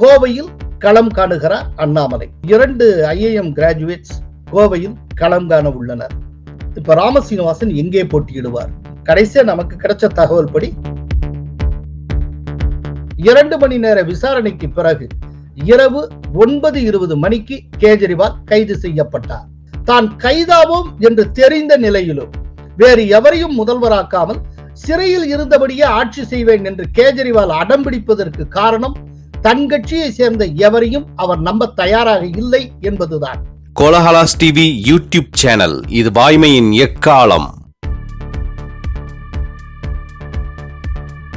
கோவையில் களம் காணுகிறார் அண்ணாமலை. இரண்டு ஐஏஎம் கிராஜுவேட்ஸ் கோவையில் களம் காண உள்ளனர். இப்ப ராமசீனிவாசன் எங்கே போட்டியிடுவார்? கடைசியா நமக்கு கிடைச்ச தகவல் படி இரண்டு மணி நேர விசாரணைக்கு பிறகு இரவு ஒன்பது இருபது மணிக்கு கேஜரிவால் கைது செய்யப்பட்டார். தான் கைதாவோம் என்று தெரிந்த நிலையிலும் வேறு எவரையும் முதல்வராக்காமல் சிறையில் இருந்தபடியே ஆட்சி செய்வேன் என்று கேஜரிவால் அடம்பிடிப்பதற்கு காரணம் தன் கட்சியை சேர்ந்த எவரையும் அவர் நம்ப தயாராக இல்லை என்பதுதான். Kolahalas TV YouTube channel. இது வாய்மையின் எக்காலம்.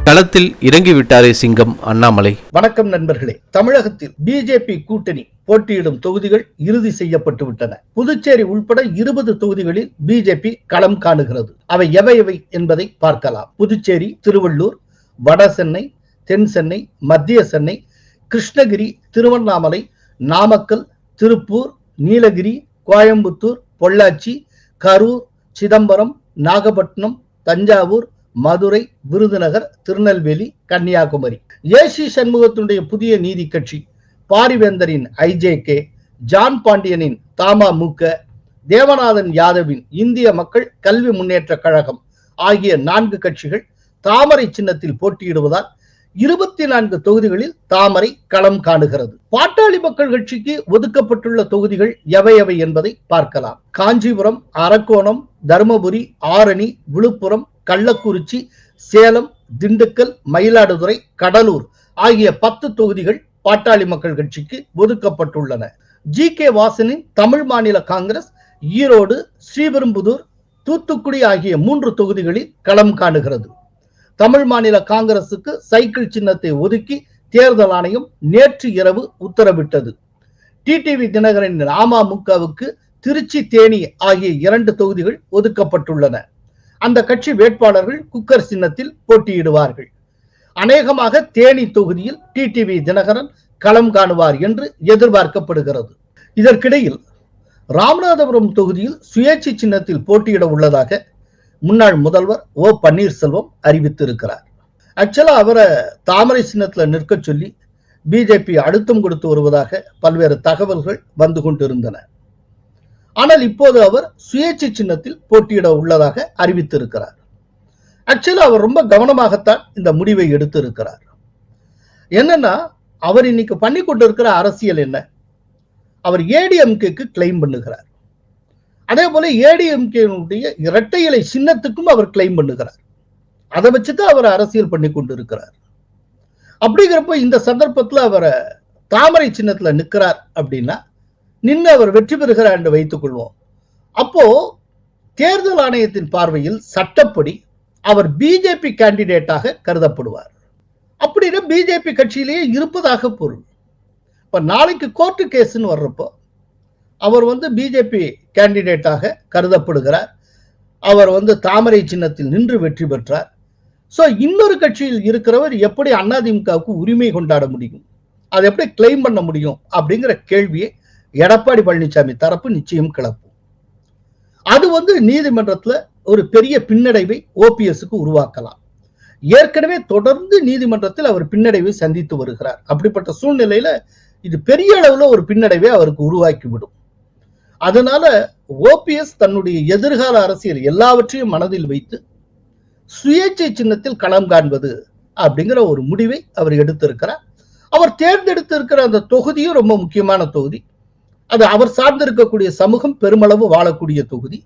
களத்தில் இறங்கிவிட்டாரே சிங்கம் அண்ணாமலை. வணக்கம் நண்பர்களே. தமிழகத்தில் பிஜேபி கூட்டணி போட்டியிடும் தொகுதிகள் இறுதி செய்யப்பட்டு விட்டன. புதுச்சேரி உள்பட இருபது தொகுதிகளில் பிஜேபி களம் காணுகிறது. அவை எவை எவை என்பதை பார்க்கலாம். புதுச்சேரி திருவள்ளூர் வட சென்னை தென் சென்னை மத்திய சென்னை கிருஷ்ணகிரி திருவண்ணாமலை நாமக்கல் திருப்பூர் நீலகிரி கோயம்புத்தூர் பொள்ளாச்சி கரூர் சிதம்பரம் நாகப்பட்டினம் தஞ்சாவூர் மதுரை விருதுநகர் திருநெல்வேலி கன்னியாகுமரி. ஏசி சண்முகத்தினுடைய புதிய நீதி கட்சி பாரிவேந்தரின் ஐஜேகே ஜான் பாண்டியனின் தமாமுக தேவநாதன் யாதவின் இந்திய மக்கள் கல்வி முன்னேற்ற கழகம் ஆகிய நான்கு கட்சிகள் தாமரை சின்னத்தில் போட்டியிடுவதால் இருபத்தி நான்கு தொகுதிகளில் தாமரை களம் காணுகிறது. பாட்டாளி மக்கள் கட்சிக்கு ஒதுக்கப்பட்டுள்ள தொகுதிகள் எவை எவை என்பதை பார்க்கலாம். காஞ்சிபுரம் அரக்கோணம் தருமபுரி ஆரணி விழுப்புரம் கள்ளக்குறிச்சி சேலம் திண்டுக்கல் மயிலாடுதுறை கடலூர் ஆகிய பத்து தொகுதிகள் பாட்டாளி மக்கள் கட்சிக்கு ஒதுக்கப்பட்டுள்ளன. ஜி. கே. வாசனின் தமிழ் மாநில காங்கிரஸ் ஈரோடு ஸ்ரீபெரும்புதூர் தூத்துக்குடி ஆகிய மூன்று தொகுதிகளில் களம் காணுகிறது. தமிழ் மாநில காங்கிரசுக்கு சைக்கிள் சின்னத்தை ஒதுக்கி தேர்தல் ஆணையம் நேற்று இரவு உத்தரவிட்டது. டிடிவி தினகரன் அமமுகவுக்கு திருச்சி தேனி ஆகிய இரண்டு தொகுதிகள் ஒதுக்கப்பட்டுள்ளன. அந்த கட்சி வேட்பாளர்கள் குக்கர் சின்னத்தில் போட்டியிடுவார்கள். அநேகமாக தேனி தொகுதியில் டிடிவி தினகரன் களம் காணுவார் என்று எதிர்பார்க்கப்படுகிறது. இதற்கிடையில் ராமநாதபுரம் தொகுதியில் சுயேட்சை சின்னத்தில் போட்டியிட உள்ளதாக முன்னாள் முதல்வர் ஓ பன்னீர்செல்வம் அறிவித்திருக்கிறார். ஆக்சுவலா அவரை தாமரை சின்னத்துல நிற்க சொல்லி பிஜேபி அழுத்தம் கொடுத்து வருவதாக பல்வேறு தகவல்கள் வந்து கொண்டிருந்தன. ஆனால் இப்போது அவர் சுயேட்சை சின்னத்தில் போட்டியிட உள்ளதாக அறிவித்திருக்கிறார். ஆக்சுவலா அவர் ரொம்ப கவனமாகத்தான் இந்த முடிவை எடுத்திருக்கிறார். என்னன்னா அவர் இன்னைக்கு பண்ணி கொண்டிருக்கிற அரசியல் என்ன? அவர் ஏடிஎம்கேக்கு கிளைம் பண்ணுகிறார். அதே போல ஏடிஎம்கேனுடைய இரட்டை இலை சின்னத்துக்கும் அவர் கிளைம் பண்ணுகிறார். அதை வச்சுதான் அவர் அரசியல் பண்ணி கொண்டிருக்கிறார். அப்படிங்கிறப்ப இந்த சந்தர்ப்பத்தில் அவரை தாமரை சின்னத்தில் நிற்கிறார் அப்படின்னா நின்று அவர் வெற்றி பெறுகிறார் என்று வைத்துக் கொள்வோம். அப்போ தேர்தல் ஆணையத்தின் பார்வையில் சட்டப்படி அவர் பிஜேபி கேண்டிடேட்டாக கருதப்படுவார். அப்படின்னா பிஜேபி கட்சியிலேயே இருப்பதாக பொருள். இப்போ நாளைக்கு கோர்ட்டு கேஸ்ன்னு வர்றப்போ அவர் வந்து பிஜேபி கேண்டிடேட்டாக கருதப்படுகிறார். அவர் வந்து தாமரை சின்னத்தில் நின்று வெற்றி பெற்றார். ஸோ இன்னொரு கட்சியில் இருக்கிறவர் எப்படி அதிமுகவுக்கு உரிமை கொண்டாட முடியும்? அதை எப்படி கிளைம் பண்ண முடியும்? அப்படிங்கிற கேள்வியை எடப்பாடி பழனிசாமி தரப்பு நிச்சயம் கிளப்பும். அது வந்து நீதிமன்றத்தில் ஒரு பெரிய பின்னடைவை ஓபிஎஸ்க்கு உருவாக்கலாம். ஏற்கனவே தொடர்ந்து நீதிமன்றத்தில் அவர் பின்னடைவை சந்தித்து வருகிறார். அப்படிப்பட்ட சூழ்நிலையில இது பெரிய அளவுல ஒரு பின்னடைவை அவருக்கு உருவாக்கிவிடும். அதனால ஓபிஎஸ் தன்னுடைய எதிர்கால அரசியல் எல்லாவற்றையும் மனதில் வைத்து சுயேட்சை சின்னத்தில் களம் காண்பது அப்படிங்கிற ஒரு முடிவை அவர் எடுத்திருக்கிறார். அவர் தேர்ந்தெடுத்திருக்கிற அந்த தொகுதியும் ரொம்ப முக்கியமான தொகுதி. அது அவர் சார்ந்திருக்கக்கூடிய சமூகம் பெருமளவு வாழக்கூடிய தொகுதி.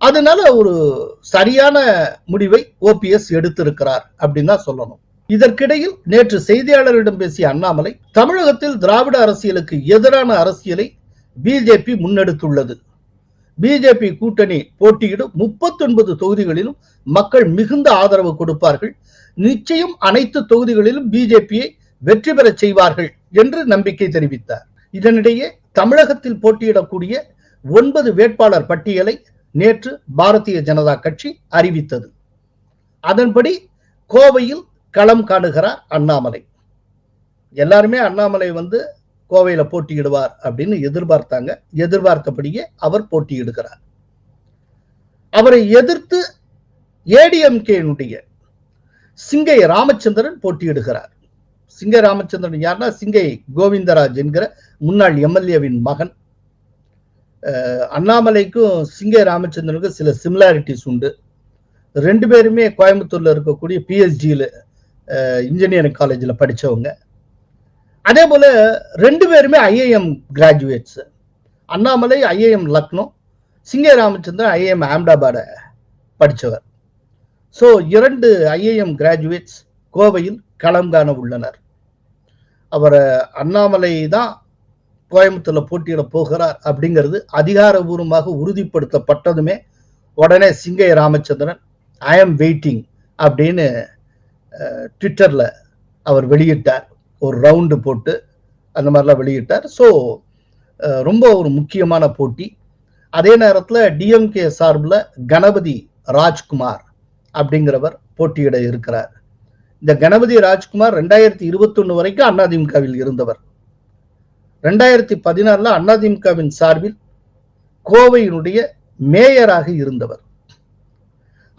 அதனால ஒரு சரியான முடிவை ஓபிஎஸ் எடுத்திருக்கிறார் அப்படின்னு தான் சொல்லணும். இதற்கிடையில் நேற்று செய்தியாளர்களிடம் பேசிய அண்ணாமலை தமிழகத்தில் திராவிட அரசியலுக்கு எதிரான அரசியலை பிஜேபி முன்னெடுத்துள்ளது. பிஜேபி கூட்டணி போட்டியிடும் முப்பத்தி ஒன்பது தொகுதிகளிலும் மக்கள் மிகுந்த ஆதரவு கொடுப்பார்கள். நிச்சயம் அனைத்து தொகுதிகளிலும் பிஜேபியை வெற்றி பெற செய்வார்கள் என்று நம்பிக்கை தெரிவித்தார். இதனிடையே தமிழகத்தில் போட்டியிடக்கூடிய ஒன்பது வேட்பாளர் பட்டியலை நேற்று பாரதிய ஜனதா கட்சி அறிவித்தது. அதன்படி கோவையில் களம் காணுகிறார் அண்ணாமலை. எல்லாருமே அண்ணாமலை வந்து கோவையில போட்டியிடுவார் அப்படின்னு எதிர்பார்த்தாங்க. எதிர்பார்த்தபடியே அவர் போட்டியிடுகிறார். அவரை எதிர்த்து ஏடிஎம்கேனுடைய சிங்கை ராமச்சந்திரன் போட்டியிடுகிறார். சிங்கை ராமச்சந்திரன் யாருன்னா சிங்கை கோவிந்தராஜ் என்கிற முன்னாள் எம்எல்ஏவின் மகன். அண்ணாமலைக்கும் சிங்கை ராமச்சந்திரனுக்கும் சில சிமிலாரிட்டிஸ் உண்டு. ரெண்டு பேருமே கோயம்புத்தூர்ல இருக்கக்கூடிய பிஎஸ்ஜியில் இன்ஜினியரிங் காலேஜில் படிச்சவங்க. அதே போல் ரெண்டு பேருமே IIM graduates Annamalai IIM Lucknow Singai Ramachandran IIM அஹமதாபாடை படித்தவர் ஸோ இரண்டு ஐஏஎம் கிராஜுவேட்ஸ் கோவையில் களம் காண உள்ளனர். அவரை அண்ணாமலை தான் கோயம்புத்தூரில் போட்டியிட போகிறார் அப்படிங்கிறது அதிகாரபூர்வமாக உறுதிப்படுத்தப்பட்டதுமே உடனே சிங்கை ராமச்சந்திரன் ஐ எம் வெயிட்டிங் அப்படின்னு ட்விட்டரில் அவர் வெளியிட்டார். ஒரு ரவுண்டு போட்டு அந்த மாதிரிலாம் வெளியிட்டார். ஸோ ரொம்ப ஒரு முக்கியமான போட்டி. அதே நேரத்தில் டிஎம்கே சார்பில் கணபதி ராஜ்குமார் அப்படிங்கிறவர் போட்டியிட இருக்கிறார். இந்த கணபதி ராஜ்குமார் ரெண்டாயிரத்தி இருபத்தொன்று வரைக்கும் அண்ணாதிமுகவில் இருந்தவர். ரெண்டாயிரத்தி பதினாறுல அதிமுகவின் சார்பில் கோவையினுடைய மேயராக இருந்தவர்.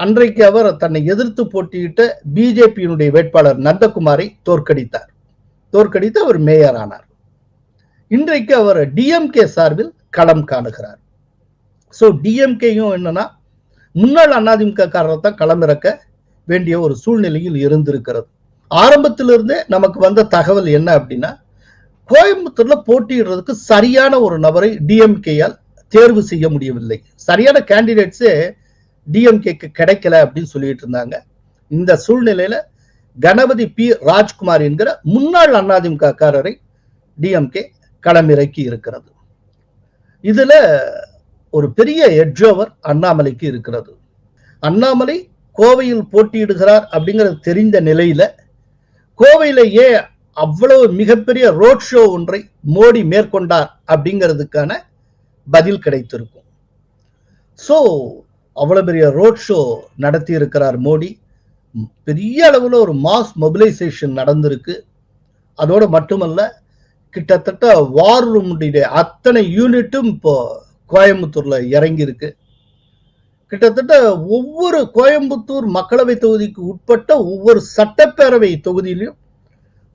அன்றைக்கு அவர் தன்னை எதிர்த்து போட்டியிட்ட பிஜேபியினுடைய வேட்பாளர் நந்தகுமாரை தோற்கடித்தார். தோற்கடித்து அவர் மேயர் ஆனார். இன்றைக்கு அவர் டிஎம்கே சார்பில் களம் காணுகிறார். ஸோ டிஎம்கேயும் என்னன்னா முன்னாள் அதிமுக காரரை தான் களமிறக்க வேண்டிய ஒரு சூழ்நிலையில் இருந்திருக்கிறது. ஆரம்பத்திலிருந்தே நமக்கு வந்த தகவல் என்ன அப்படின்னா கோயம்புத்தூர்ல போட்டியிடுறதுக்கு சரியான ஒரு நபரை டிஎம்கேயால் தேர்வு செய்ய முடியவில்லை. சரியான கேண்டிடேட்ஸே டிஎம்கேக்கு கிடைக்கல அப்படின்னு சொல்லிட்டு இருந்தாங்க. இந்த சூழ்நிலையில கணபதி பி ராஜ்குமார் என்கிற முன்னாள் அண்ணாதிமுக காரரை டிஎம்கே களமிறக்கி இருக்கிறது. இதுல ஒரு பெரிய எட்ஜோவர் அண்ணாமலைக்கு இருக்கிறது. அண்ணாமலை கோவையில் போட்டியிடுகிறார் அப்படிங்கிறது தெரிந்த நிலையில கோவையிலேயே அவ்வளவு மிகப்பெரிய ரோட் ஷோ ஒன்றை மோடி மேற்கொண்டார் அப்படிங்கிறதுக்கான பதில் கிடைத்திருக்கும். ஸோ அவ்வளவு பெரிய ரோட் ஷோ நடத்தி இருக்கிறார் மோடி. பெரிய அளவில் ஒரு மாஸ் மொபிலைசேஷன் நடந்திருக்கு. அதோடு மட்டுமல்ல கிட்டத்தட்ட வார் ரூமுடைய அத்தனை யூனிட்டும் இப்போ கோயம்புத்தூர்ல இறங்கியிருக்கு. கிட்டத்தட்ட ஒவ்வொரு கோயம்புத்தூர் மக்களவை தொகுதிக்கு உட்பட்ட ஒவ்வொரு சட்டப்பேரவை தொகுதியிலும்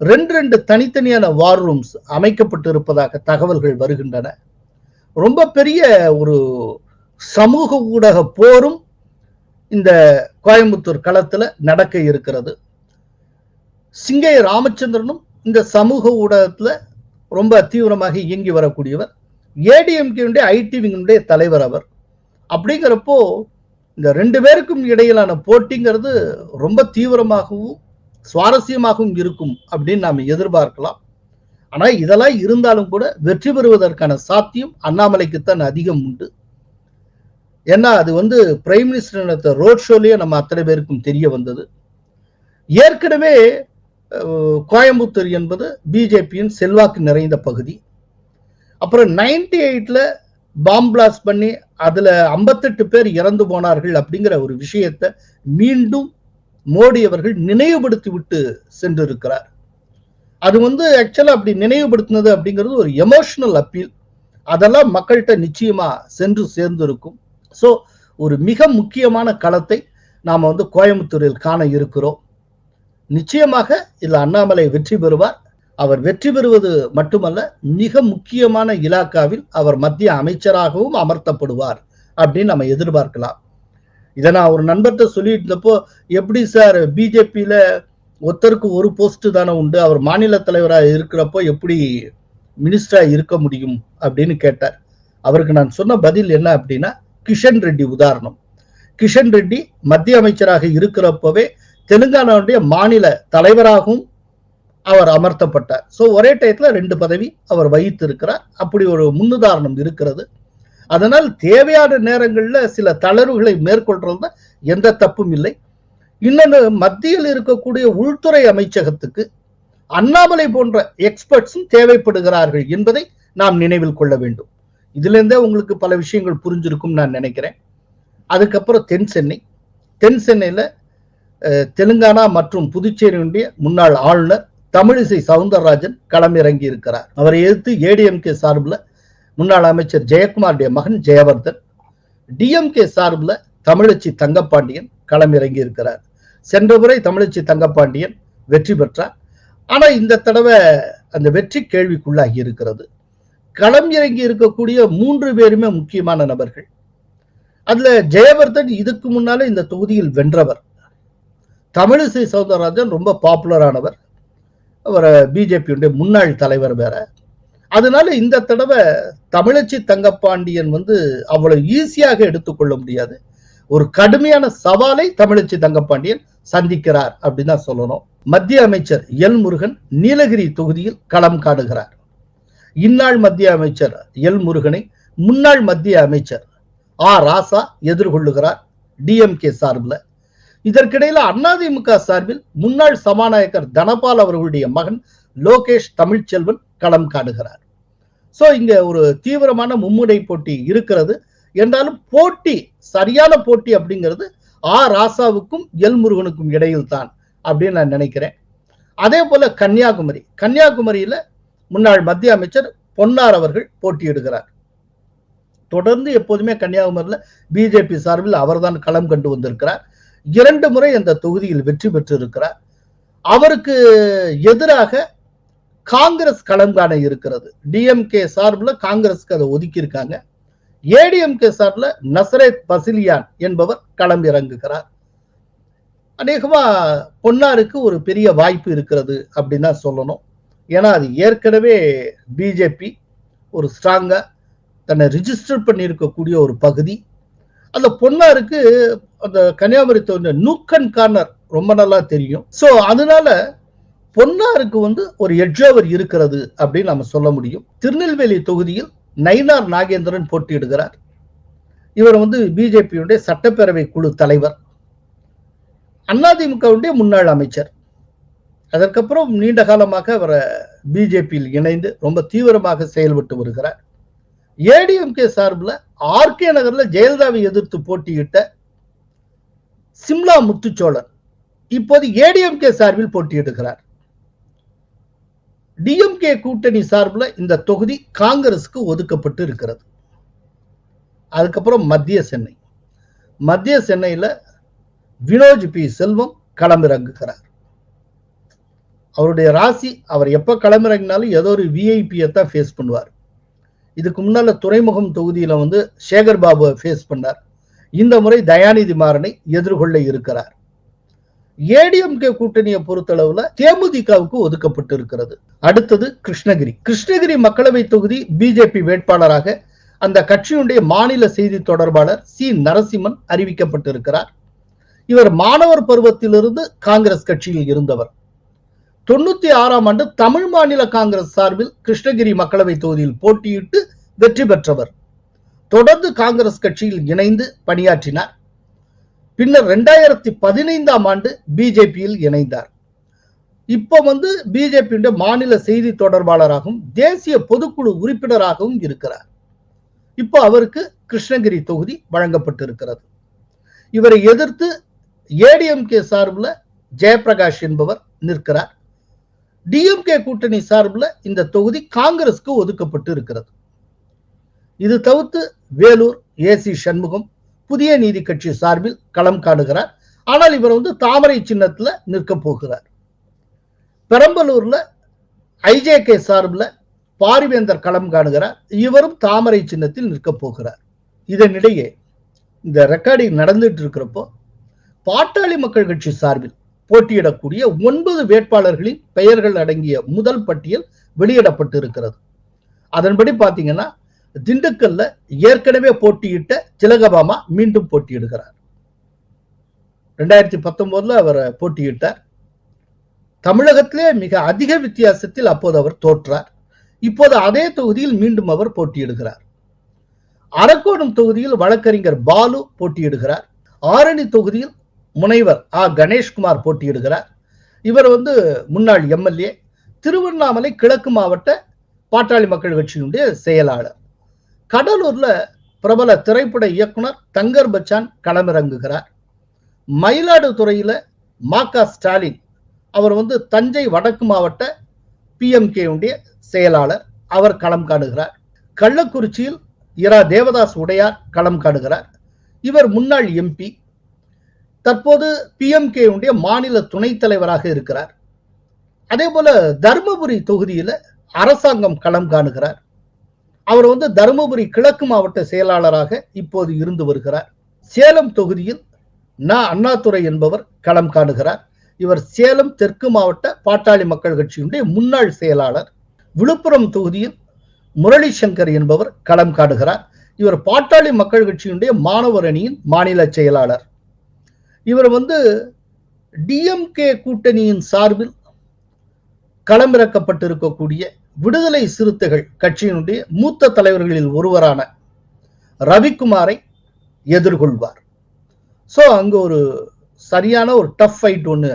ரெண்டு ரெண்டு தனித்தனியான வார் ரூம்ஸ் அமைக்கப்பட்டு இருப்பதாக தகவல்கள் வருகின்றன. ரொம்ப பெரிய ஒரு சமூக ஊடக போரும் இந்த கோயம்புத்தூர் களத்துல நடக்க இருக்கிறது. சிங்கை ராமச்சந்திரனும் இந்த சமூக ஊடகத்துல ரொம்ப தீவிரமாக இயங்கி வரக்கூடியவர். ஏடிஎம்கேனுடைய ஐடிவிங்கினுடைய தலைவர் அவர். அப்படிங்கிறப்போ இந்த ரெண்டு பேருக்கும் இடையிலான போட்டிங்கிறது ரொம்ப தீவிரமாகவும் சுவாரஸ்யமாகவும் இருக்கும் அப்படின்னு நாம் எதிர்பார்க்கலாம். ஆனால் இதெல்லாம் இருந்தாலும் கூட வெற்றி பெறுவதற்கான சாத்தியம் அண்ணாமலைக்குத்தான் அதிகம் உண்டு. ஏன்னா அது வந்து பிரைம் மினிஸ்டர் நடத்த ரோட் ஷோலயே நம்ம அத்தனை பேருக்கும் தெரிய வந்தது. ஏற்கனவே கோயம்புத்தூர் என்பது பிஜேபியின் செல்வாக்கு நிறைந்த பகுதி. அப்புறம் நைன்டி எயிட்ல பாம் பிளாஸ்ட் பண்ணி அதுல ஐம்பத்தெட்டு பேர் இறந்து போனார்கள் அப்படிங்கிற ஒரு விஷயத்தை மீண்டும் மோடி அவர்கள் நினைவுபடுத்தி விட்டு சென்றிருக்கிறார். அது வந்து ஆக்சுவலா அப்படி நினைவுபடுத்தினது அப்படிங்கிறது ஒரு எமோஷனல் அப்பீல் அதெல்லாம் மக்கள்கிட்ட நிச்சயமா சென்று சேர்ந்திருக்கும். ஸோ ஒரு மிக முக்கியமான களத்தை நாம் வந்து கோயம்புத்தூரில் காண இருக்கிறோம். நிச்சயமாக இதில் அண்ணாமலை வெற்றி பெறுவார். அவர் வெற்றி பெறுவது மட்டுமல்ல மிக முக்கியமான இலாக்காவில் அவர் மத்திய அமைச்சராகவும் அமர்த்தப்படுவார் அப்படின்னு நம்ம எதிர்பார்க்கலாம். இதை நான் ஒரு நண்பர்கிட்ட சொல்லிட்டு இருந்தப்போ எப்படி சார் பிஜேபியில ஒருத்தருக்கு ஒரு போஸ்ட் தானே உண்டு அவர் மாநில தலைவராக இருக்கிறப்போ எப்படி மினிஸ்டரா இருக்க முடியும் அப்படின்னு கேட்டார். அவருக்கு நான் சொன்ன பதில் என்ன அப்படின்னா கிஷன் ரெட்டி உதாரணம். கிஷன் ரெட்டி மத்திய அமைச்சராக இருக்கிறப்பவே தெலுங்கானாவுடைய மாநில தலைவராகவும் அவர் அமர்த்தப்பட்டார். ஸோ ஒரே டயத்துல ரெண்டு பதவி அவர் வகித்து இருக்கிறார் அப்படி ஒரு முன்னுதாரணம் இருக்கிறது. அதனால் தேவையான நேரங்களில் சில தளர்வுகளை மேற்கொள்றது எந்த தப்பும் இல்லை. இன்னொன்று மத்தியில் இருக்கக்கூடிய உள்துறை அமைச்சகத்துக்கு அண்ணாமலை போன்ற எக்ஸ்பர்ட்ஸும் தேவைப்படுகிறார்கள் என்பதை நாம் நினைவில் கொள்ள வேண்டும். இதுல இருந்தே உங்களுக்கு பல விஷயங்கள் புரிஞ்சிருக்கும் நான் நினைக்கிறேன். அதுக்கப்புறம் தென் சென்னை. தென் சென்னையில தெலுங்கானா மற்றும் புதுச்சேரியினுடைய முன்னாள் ஆளுநர் தமிழிசை சவுந்தரராஜன் களமிறங்கி இருக்கிறார். அவரை எதிர்த்து ஏடிஎம்கே சார்பில் முன்னாள் அமைச்சர் ஜெயக்குமாருடைய மகன் ஜெயவர்தன் டிஎம்கே சார்பில் தமிழச்சி தங்கப்பாண்டியன் களமிறங்கி இருக்கிறார். சென்ற முறை தமிழச்சி தங்கப்பாண்டியன் வெற்றி பெற்றார். ஆனால் இந்த தடவை அந்த வெற்றி கேள்விக்குள்ளாகி இருக்கிறது. களம் இறங்கி இருக்கக்கூடிய மூன்று பேருமே முக்கியமான நபர்கள். அதுல ஜெயவர்தன் இதுக்கு முன்னால இந்த தொகுதியில் வென்றவர். தமிழிசை சவுந்தரராஜன் ரொம்ப பாப்புலரானவர் அவர் பிஜேபியுடைய முன்னாள் தலைவர் வேற. அதனால இந்த தடவை தமிழச்சி தங்கப்பாண்டியன் வந்து அவ்வளவு ஈஸியாக எடுத்துக்கொள்ள முடியாது. ஒரு கடுமையான சவாலை தமிழச்சி தங்கப்பாண்டியன் சந்திக்கிறார் அப்படின்னு தான் சொல்லணும். மத்திய அமைச்சர் எல் முருகன் நீலகிரி தொகுதியில் களம் காடுகிறார் இந்நாள் மத்திய அமைச்சர் எல் முருகனை முன்னாள் மத்திய அமைச்சர் ஆ ராசா எதிர்கொள்ளுகிறார் டிஎம்கே சார்பில். இதற்கிடையில அதிமுக சார்பில் முன்னாள் சபாநாயகர் தனபால் அவர்களுடைய மகன் லோகேஷ் தமிழ்ச்செல்வன் களம் காணுகிறார். சோ இங்க ஒரு தீவிரமான மும்முனை போட்டி இருக்கிறது. என்றாலும் போட்டி சரியான போட்டி அப்படிங்கிறது ஆ ராசாவுக்கும் எல் முருகனுக்கும் இடையில் தான் அப்படின்னு நான் நினைக்கிறேன். அதே போல கன்னியாகுமரி கன்னியாகுமரியில முன்னாள் மத்திய அமைச்சர் பொன்னார் அவர்கள் போட்டியிடுகிறார். தொடர்ந்து எப்போதுமே கன்னியாகுமரியில் பிஜேபி சார்பில் அவர்தான் களம் கண்டு வந்திருக்கிறார். இரண்டு முறை அந்த தொகுதியில் வெற்றி பெற்று இருக்கிறார் அவருக்கு எதிராக காங்கிரஸ் களம் காண இருக்கிறது. டிஎம்கே சார்பில் காங்கிரஸ்க்கு அதை ஒதுக்கியிருக்காங்க. ஏடிஎம்கே சார்பில் நசரேத் பசிலியான் என்பவர் களம் இறங்குகிறார். அநேகமாக பொன்னாருக்கு ஒரு பெரிய வாய்ப்பு இருக்கிறது அப்படின்னு தான் சொல்லணும். ஏன்னா அது ஏற்கனவே பிஜேபி ஒரு ஸ்ட்ராங்காக தன்னை ரிஜிஸ்டர் பண்ணியிருக்கக்கூடிய ஒரு பகுதி. அந்த பொன்னாருக்கு அந்த கன்னியாகுமரி தொகுதி நூக்கன் கார்னர் ரொம்ப நல்லா தெரியும். ஸோ அதனால பொன்னாருக்கு வந்து ஒரு எட்ஜோவர் இருக்கிறது அப்படின்னு நம்ம சொல்ல முடியும். திருநெல்வேலி தொகுதியில் நயினார் நாகேந்திரன் போட்டியிடுகிறார். இவர் வந்து பிஜேபியுடைய சட்டப்பேரவை குழு தலைவர். அதிமுகவுடைய முன்னாள் அமைச்சர். அதற்கப்புறம் நீண்ட காலமாக அவர் பிஜேபியில் இணைந்து ரொம்ப தீவிரமாக செயல்பட்டு வருகிறார். ஏடிஎம்கே சார்பில் ஆர்கே நகரில் ஜெயலலிதாவை எதிர்த்து போட்டியிட்ட சிம்லா முத்துச்சோழன் இப்போது ஏடிஎம்கே சார்பில் போட்டியிடுகிறார். டிஎம்கே கூட்டணி சார்பில் இந்த தொகுதி காங்கிரஸுக்கு ஒதுக்கப்பட்டு இருக்கிறது. அதுக்கப்புறம் மத்திய சென்னை. மத்திய சென்னையில் வினோஜ் பி. செல்வம் களமிறங்குகிறார். அவருடைய ராசி அவர் எப்ப களமிறங்கினாலும் ஏதோ ஒரு விஐபியை தான் ஃபேஸ் பண்ணுவார். இதுக்கு முன்னால துறைமுகம் தொகுதியில வந்து சேகர் பாபுவை ஃபேஸ் பண்ணார். இந்த முறை தயாநிதி மாறனை எதிர்கொள்ள இருக்கிறார். ஏடிஎம்கே கூட்டணியை பொறுத்தளவுல தேமுதிகவுக்கு ஒதுக்கப்பட்டு இருக்கிறது அடுத்தது கிருஷ்ணகிரி. கிருஷ்ணகிரி மக்களவை தொகுதி பிஜேபி வேட்பாளராக அந்த கட்சியினுடைய மாநில செய்தி தொடர்பாளர் சி நரசிம்மன் அறிவிக்கப்பட்டிருக்கிறார். இவர் மாணவர் பருவத்திலிருந்து காங்கிரஸ் கட்சியில் இருந்தவர். தொண்ணூத்தி ஆறாம் ஆண்டு தமிழ் மாநில காங்கிரஸ் சார்பில் கிருஷ்ணகிரி மக்களவை தொகுதியில் போட்டியிட்டு வெற்றி பெற்றவர். தொடர்ந்து காங்கிரஸ் கட்சியில் இணைந்து பணியாற்றினார். பின்னர் ரெண்டாயிரத்தி பதினைந்தாம் ஆண்டு பிஜேபியில் இணைந்தார். இப்போ வந்து பிஜேபியுடைய மாநில செய்தி தொடர்பாளராகவும் தேசிய பொதுக்குழு உறுப்பினராகவும் இருக்கிறார். இப்போ அவருக்கு கிருஷ்ணகிரி தொகுதி வழங்கப்பட்டிருக்கிறது. இவரை எதிர்த்து ஏடிஎம்கே சார்பில் ஜெயபிரகாஷ் என்பவர் நிற்கிறார். டிஎம்கே கூட்டணி சார்பில் இந்த தொகுதி காங்கிரஸ்க்கு ஒதுக்கப்பட்டு இருக்கிறது. இது தவிர்த்து வேலூர் ஏசி சண்முகம் புதிய நீதி கட்சி சார்பில் களம் காணுகிறார் ஆனால் இவர் வந்து தாமரை சின்னத்துல நிற்க போகிறார். பெரம்பலூர்ல ஐஜேகே சார்பில் பாரிவேந்தர் களம் காணுகிறார் இவரும் தாமரை சின்னத்தில் நிற்க போகிறார். இதனிடையே இந்த ரெக்கார்டிங் நடந்துட்டு இருக்கிறப்போ பாட்டாளி மக்கள் கட்சி சார்பில் போட்டியிடக்கூடிய ஒன்பது வேட்பாளர்களின் பெயர்கள் அடங்கிய முதல் பட்டியல் வெளியிடப்பட்டு இருக்கிறது அதன்படி பாத்தீங்கன்னா திண்டுக்கல்ல ஏற்கனவே போட்டியிட்ட திலகபாமா மீண்டும் போட்டியிடுகிறார். ரெண்டாயிரத்தி பத்தொன்பதுல அவர் போட்டியிட்டார். தமிழகத்திலே மிக அதிக வித்தியாசத்தில் அப்போது அவர் தோற்றார். இப்போது அதே தொகுதியில் மீண்டும் அவர் போட்டியிடுகிறார். அரக்கோணம் தொகுதியில் வழக்கறிஞர் பாலு போட்டியிடுகிறார். ஆரணி தொகுதியில் முனைவர் ஆ. கணேஷ்குமார் போட்டியிடுகிறார். இவர் வந்து முன்னாள் எம்எல்ஏ திருவண்ணாமலை கிழக்கு மாவட்ட பாட்டாளி மக்கள் கட்சியினுடைய செயலாளர். கடலூர்ல பிரபல திரைப்பட இயக்குனர் தங்கர் பச்சான் களமிறங்குகிறார். மயிலாடுதுறையில மா. க. ஸ்டாலின் அவர் வந்து தஞ்சை வடக்கு மாவட்ட பிஎம்கே உடைய செயலாளர் அவர் களம் காணுகிறார். கள்ளக்குறிச்சியில் இரா. தேவதாஸ் உடையார் களம் காணுகிறார். இவர் முன்னாள் எம்பி தற்போது பிஎம்கே உடைய மாநில துணைத் தலைவராக இருக்கிறார். அதே போல தருமபுரி தொகுதியில அரசாங்கம் களம் காணுகிறார். அவர் வந்து தருமபுரி கிழக்கு மாவட்ட செயலாளராக இப்போது இருந்து வருகிறார். சேலம் தொகுதியில் ந. அண்ணாதுரை என்பவர் களம் காணுகிறார். இவர் சேலம் தெற்கு மாவட்ட பாட்டாளி மக்கள் கட்சியினுடைய முன்னாள் செயலாளர். விழுப்புரம் தொகுதியில் முரளி சங்கர் என்பவர் களம் காடுகிறார் இவர் பாட்டாளி மக்கள் கட்சியினுடைய மாணவர் அணியின் மாநில செயலாளர். இவர் வந்து டிஎம்கே கூட்டணியின் சார்பில் களமிறக்கப்பட்டிருக்கக்கூடிய விடுதலை சிறுத்தைகள் கட்சியினுடைய மூத்த தலைவர்களில் ஒருவரான ரவிக்குமாரை எதிர்கொள்வார். ஸோ அங்கே ஒரு சரியான ஒரு டஃப் ஃபைட் ஒன்று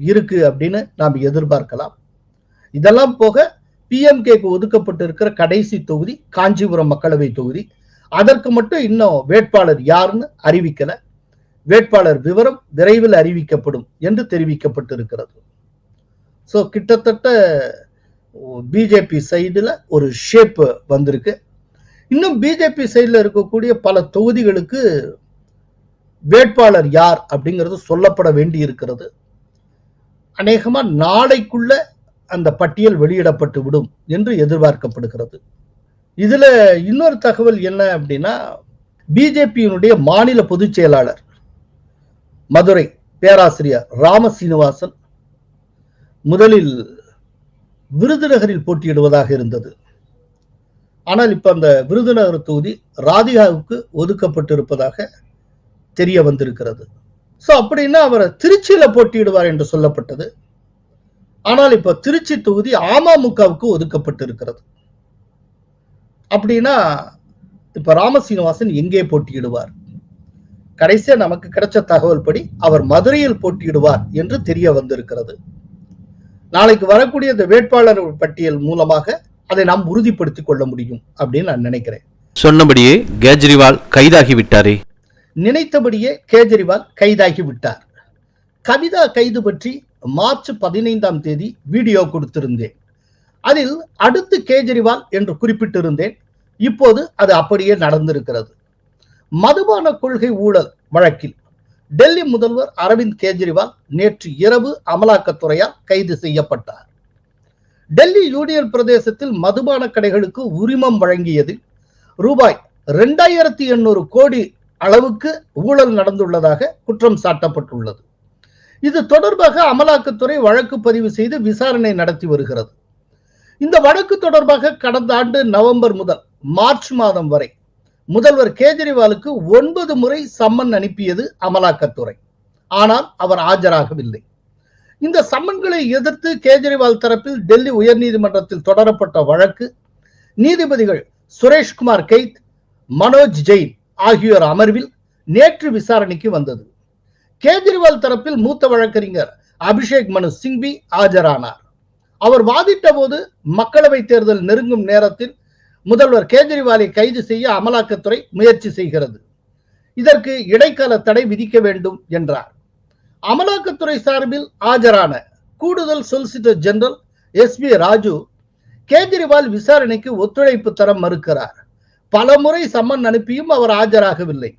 இருக்கு அப்படின்னு நாம் எதிர்பார்க்கலாம். இதெல்லாம் போக பிஎம்கேக்கு ஒதுக்கப்பட்டிருக்கிற கடைசி தொகுதி காஞ்சிபுரம் மக்களவை தொகுதி. அதற்கு மட்டும் இன்னும் வேட்பாளர் யாருன்னு அறிவிக்கலை. வேட்பாளர் விவரம் விரைவில் அறிவிக்கப்படும் என்று தெரிவிக்கப்பட்டிருக்கிறது. ஸோ கிட்டத்தட்ட பிஜேபி சைடில் ஒரு ஷேப் வந்திருக்கு. இன்னும் பிஜேபி சைடில் இருக்கக்கூடிய பல தொகுதிகளுக்கு வேட்பாளர் யார் அப்படிங்கிறது சொல்லப்பட வேண்டி இருக்கிறது அநேகமாக நாளைக்குள்ள அந்த பட்டியல் வெளியிடப்பட்டு விடும் என்று எதிர்பார்க்கப்படுகிறது. இதில் இன்னொரு தகவல் என்ன அப்படின்னா பிஜேபியினுடைய மாநில பொதுச் செயலாளர் மதுரை பேராசிரியர் ராம சீனிவாசன் முதலில் விருதுநகரில் போட்டியிடுவதாக இருந்தது. ஆனால் இப்ப அந்த விருதுநகர் தொகுதி ராதிகாவுக்கு ஒதுக்கப்பட்டிருப்பதாக தெரிய வந்திருக்கிறது. சோ அப்படின்னா அவர் திருச்சியில போட்டியிடுவார் என்று சொல்லப்பட்டது. ஆனால் இப்ப திருச்சி தொகுதி அமமுகவுக்கு ஒதுக்கப்பட்டிருக்கிறது. அப்படின்னா இப்ப ராமசீனிவாசன் எங்கே போட்டியிடுவார்? கடைசியா நமக்கு கிடைச்ச தகவல் படி அவர் மதுரையில் போட்டியிடுவார் என்று தெரிய வந்திருக்கிறது. நாளைக்கு வரக்கூடிய இந்த வேட்பாளர் பட்டியல் மூலமாக அதை நாம் உறுதிப்படுத்திக் கொள்ள முடியும் அப்படின்னு நான் நினைக்கிறேன். சொன்னபடியே கேஜ்ரிவால் கைதாகி விட்டாரே. நினைத்தபடியே கேஜ்ரிவால் கைதாகி விட்டார். கவிதா கைது பற்றி மார்ச் பதினைந்தாம் தேதி வீடியோ கொடுத்திருந்தேன். அதில் அடுத்து கேஜ்ரிவால் என்று குறிப்பிட்டிருந்தேன். இப்போது அது அப்படியே நடந்திருக்கிறது. மதுபான கொள்கை ஊழல் வழக்கில் டெல்லி முதல்வர் அரவிந்த் கெஜ்ரிவால் நேற்று இரவு அமலாக்கத்துறையால் கைது செய்யப்பட்டார். டெல்லி யூனியன் பிரதேசத்தில் மதுபான கடைகளுக்கு உரிமம் வழங்கியதில் ரூபாய் ரெண்டாயிரத்தி எண்ணூறு கோடி அளவுக்கு ஊழல் நடந்துள்ளதாக குற்றம் சாட்டப்பட்டுள்ளது. இது தொடர்பாக அமலாக்கத்துறை வழக்கு பதிவு செய்து விசாரணை நடத்தி வருகிறது. இந்த வழக்கு தொடர்பாக கடந்த ஆண்டு நவம்பர் முதல் மார்ச் மாதம் வரை முதல்வர் கேஜ்ரிவாலுக்கு ஒன்பது முறை சம்மன் அனுப்பியது அமலாக்கத்துறை. ஆனால் அவர் ஆஜராகவில்லை. இந்த சம்மன்களை எதிர்த்து கேஜ்ரிவால் தரப்பில் டெல்லி உயர்நீதிமன்றத்தில் தொடரப்பட்ட வழக்கு நீதிபதிகள் சுரேஷ்குமார் கெய்த் மனோஜ் ஜெயின் ஆகியோர் அமர்வில் நேற்று விசாரணைக்கு வந்தது. கேஜ்ரிவால் தரப்பில் மூத்த வழக்கறிஞர் அபிஷேக் மனு சிங்வி ஆஜரானார். அவர் வாதிட்ட போது மக்களவை தேர்தல் நெருங்கும் நேரத்தில் முதல்வர் கேஜ்ரிவாலை கைது செய்ய அமலாக்கத்துறை முயற்சி செய்கிறது. இதற்கு இடைக்கால தடை விதிக்க வேண்டும் என்றார். அமலாக்கத்துறை சார்பில் ஆஜரான கூடுதல் solicitor general S P Raju Kejriwal விசாரணைக்கு ஒத்துழைப்பு தர மறுக்கிறார். பல முறை சம்மன் அனுப்பியும் அவர் ஆஜராகவில்லை.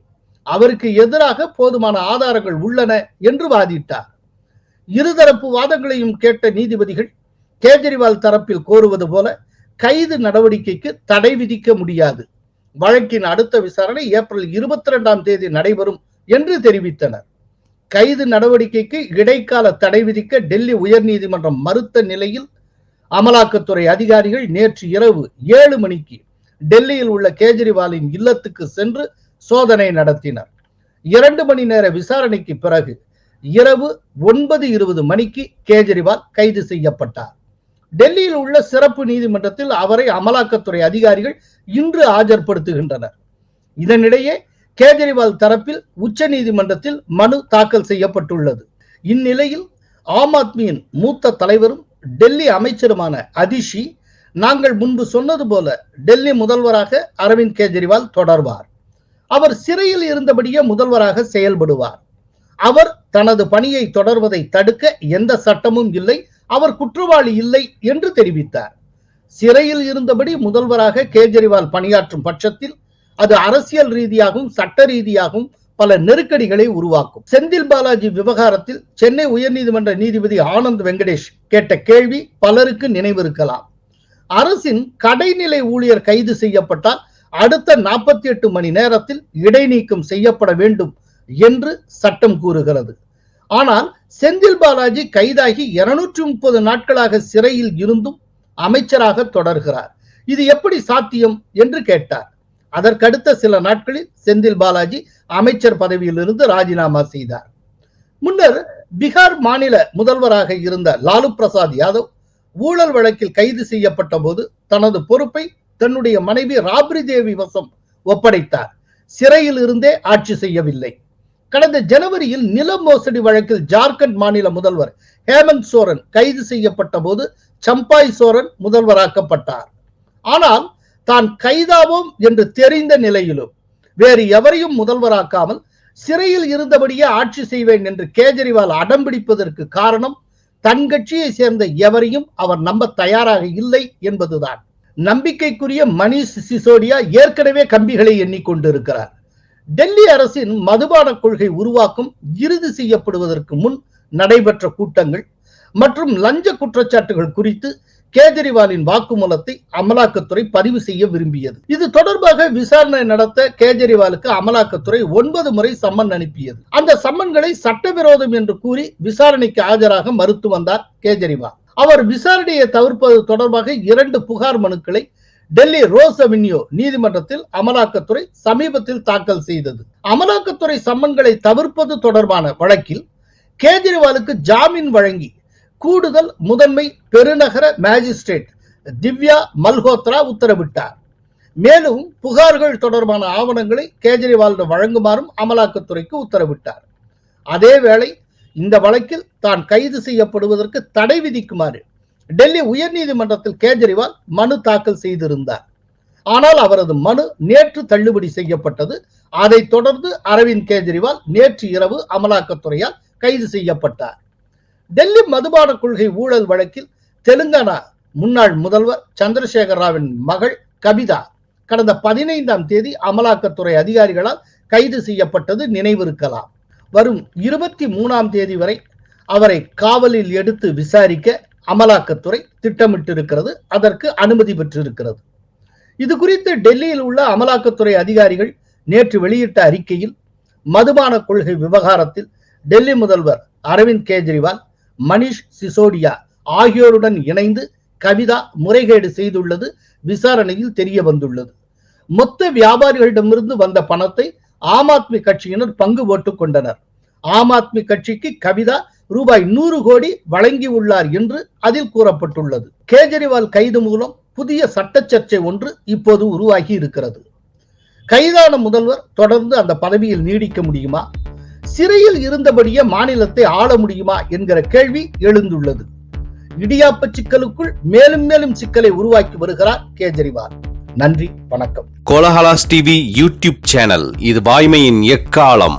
அவருக்கு எதிராக போதுமான ஆதாரங்கள் உள்ளன என்று வாதிட்டார். இருதரப்பு வாதங்களையும் கேட்ட நீதிபதிகள் கேஜ்ரிவால் தரப்பில் கோருவது போல கைது நடவடிக்கைக்கு தடை விதிக்க முடியாது. வழக்கின் அடுத்த விசாரணை ஏப்ரல் இருபத்தி ரெண்டாம் தேதி நடைபெறும் என்று தெரிவித்தனர். கைது நடவடிக்கைக்கு இடைக்கால தடை விதிக்க டெல்லி உயர்நீதிமன்றம் மறுத்த நிலையில் அமலாக்கத்துறை அதிகாரிகள் நேற்று இரவு ஏழு மணிக்கு டெல்லியில் உள்ள கேஜ்ரிவாலின் இல்லத்துக்கு சென்று சோதனை நடத்தினர். இரண்டு மணி நேர விசாரணைக்கு பிறகு இரவு ஒன்பது இருபது மணிக்கு கேஜ்ரிவால் கைது செய்யப்பட்டார். டெல்லியில் உள்ள சிறப்பு நீதிமன்றத்தில் அவரை அமலாக்கத்துறை அதிகாரிகள் இன்று ஆஜர்படுத்துகின்றனர். இதனிடையே கேஜ்ரிவால் தரப்பில் உச்ச நீதிமன்றத்தில் மனு தாக்கல் செய்யப்பட்டுள்ளது. இந்நிலையில் ஆம் ஆத்மியின் மூத்த தலைவரும் டெல்லி அமைச்சருமான அதிஷி நாங்கள் முன்பு சொன்னது போல டெல்லி முதல்வராக அரவிந்த் கெஜ்ரிவால் தொடர்வார். அவர் சிறையில் இருந்தபடியே முதல்வராக செயல்படுவார். அவர் தனது பணியை தொடர்வதை தடுக்க எந்த சட்டமும் இல்லை. அவர் குற்றவாளி இல்லை என்று தெரிவித்தார். சிறையில் இருந்தபடி முதல்வராக கேஜ்ரிவால் பணியாற்றும் பட்சத்தில் அது அரசியல் ரீதியாகவும் சட்ட ரீதியாகவும் பல நெருக்கடிகளை உருவாக்கும். செந்தில் பாலாஜி விவகாரத்தில் சென்னை உயர்நீதிமன்ற நீதிபதி ஆனந்த் வெங்கடேஷ் கேட்ட கேள்வி பலருக்கு நினைவிருக்கலாம். அரசின் கடைநிலை ஊழியர் கைது செய்யப்பட்டால் அடுத்த நாற்பத்தி எட்டு மணி நேரத்தில் இடைநீக்கம் செய்யப்பட வேண்டும் என்று சட்டம் கூறுகிறது. ஆனால் செந்தில் பாலாஜி கைதாகி இருநூற்றி முப்பது நாட்களாக சிறையில் இருந்தும் அமைச்சராக தொடர்கிறார். இது எப்படி சாத்தியம் என்று கேட்டார். அதற்கடுத்த சில நாட்களில் செந்தில் பாலாஜி அமைச்சர் பதவியிலிருந்து ராஜினாமா செய்தார். முன்னர் பீகார் மாநில முதல்வராக இருந்த லாலு பிரசாத் யாதவ் ஊழல் வழக்கில் கைது செய்யப்பட்ட போது தனது பொறுப்பை தன்னுடைய மனைவி ராப்ரி தேவி வசம் ஒப்படைத்தார். சிறையில் இருந்தே ஆட்சி செய்யவில்லை. கடந்த ஜனவரியில் நில மோசடி வழக்கில் ஜார்க்கண்ட் மாநில முதல்வர் ஹேமந்த் சோரன் கைது செய்யப்பட்ட போது சம்பாய் சோரன் முதல்வராக்கப்பட்டார். ஆனால் தான் கைதாவோம் என்று தெரிந்த நிலையிலும் வேறு எவரையும் முதல்வராக்காமல் சிறையில் இருந்தபடியே ஆட்சி செய்வேன் என்று கேஜரிவால் அடம்பிடிப்பதற்கு காரணம் தன் கட்சியை சேர்ந்த எவரையும் அவர் நம்ப தயாராக இல்லை என்பதுதான். நம்பிக்கைக்குரிய மணிஷ் சிசோடியா ஏற்கனவே கம்பிகளை எண்ணிக்கொண்டிருக்கிறார். டெல்லி அரசின் மதுபான கொள்கை உருவாக்கம் இறுதி செய்யப்படுவதற்கு முன் நடைபெற்ற கூட்டங்கள் மற்றும் லஞ்ச குற்றச்சாட்டுகள் குறித்து கேஜரிவாலின் வாக்குமூலத்தை அமலாக்கத்துறை பதிவு செய்ய விரும்பியது. இது தொடர்பாக விசாரணை நடத்த கேஜரிவாலுக்கு அமலாக்கத்துறை ஒன்பது முறை சம்மன் அனுப்பியது. அந்த சம்மன்களை சட்டவிரோதம் என்று கூறி விசாரணைக்கு ஆஜராக மறுத்து வந்தார் கேஜரிவால். அவர் விசாரணையை தவிர்ப்பது தொடர்பாக இரண்டு புகார் மனுக்களை டெல்லி ரோஸ் அவென்யூ நீதிமன்றத்தில் அமலாக்கத்துறை சமீபத்தில் தாக்கல் செய்தது. அமலாக்கத்துறை சம்மன்களை தவிர்ப்பது தொடர்பான வழக்கில் கேஜ்ரிவாலுக்கு ஜாமீன் வழங்கி கூடுதல் முதன்மை பெருநகர மேஜிஸ்ட்ரேட் திவ்யா மல்ஹோத்ரா உத்தரவிட்டார். மேலும் புகார்கள் தொடர்பான ஆவணங்களை கேஜ்ரிவாலிடம் வழங்குமாறும் அமலாக்கத்துறைக்கு உத்தரவிட்டார். அதேவேளை இந்த வழக்கில் தான் கைது செய்யப்படுவதற்கு தடை விதிக்குமாறு டெல்லி உயர்நீதிமன்றத்தில் கேஜரிவால் மனு தாக்கல் செய்திருந்தார். ஆனால் அவரது மனு நேற்று தள்ளுபடி செய்யப்பட்டது. அதைத் தொடர்ந்து அரவிந்த் கெஜ்ரிவால் நேற்று இரவு அமலாக்கத்துறையால் கைது செய்யப்பட்டார். டெல்லி மதுபான கொள்கை ஊழல் வழக்கில் தெலுங்கானா முன்னாள் முதல்வர் சந்திரசேகர ராவின் மகள் கவிதா கடந்த பதினைந்தாம் தேதி அமலாக்கத்துறை அதிகாரிகளால் கைது செய்யப்பட்டது நினைவிருக்கலாம். வரும் இருபத்தி மூணாம் தேதி வரை அவரை காவலில் எடுத்து விசாரிக்க அமலாக்கத்துறை திட்டமிட்டிருக்கிறது அதற்கு அனுமதி பெற்றிருக்கிறது. இது குறித்து டெல்லியில் உள்ள அமலாக்கத்துறை அதிகாரிகள் நேற்று வெளியிட்ட அறிக்கையில் மதுபான கொள்கை விவகாரத்தில் டெல்லி முதல்வர் அரவிந்த் கெஜ்ரிவால் மணிஷ் சிசோடியா ஆகியோருடன் இணைந்து கவிதா முறைகேடு செய்துள்ளது விசாரணையில் தெரிய வந்துள்ளது. மொத்த வியாபாரிகளிடமிருந்து வந்த பணத்தை ஆம் ஆத்மி கட்சியினர் பங்கு போட்டுக் கொண்டனர். ஆம் ஆத்மி கட்சிக்கு கவிதா ரூபாய் நூறு கோடி வழங்கியுள்ளார் என்று அதில் கூறப்பட்டுள்ளது. கேஜரிவால் கைது மூலம் புதிய சட்ட சர்ச்சை ஒன்று இப்போது உருவாகி இருக்கிறது. கைதான முதல்வர் தொடர்ந்து அந்த பதவியில் நீடிக்க முடியுமா? சிறையில் இருந்தபடியே மாநிலத்தை ஆள முடியுமா என்கிற கேள்வி எழுந்துள்ளது. இடியாப்ப சிக்கலுக்குள் மேலும் மேலும் சிக்கலை உருவாக்கி வருகிறார் கேஜரிவால். நன்றி வணக்கம். கோலஹலாஸ் டிவி யூடியூப் சேனல் இது வாய்மையின் எக்காலம்.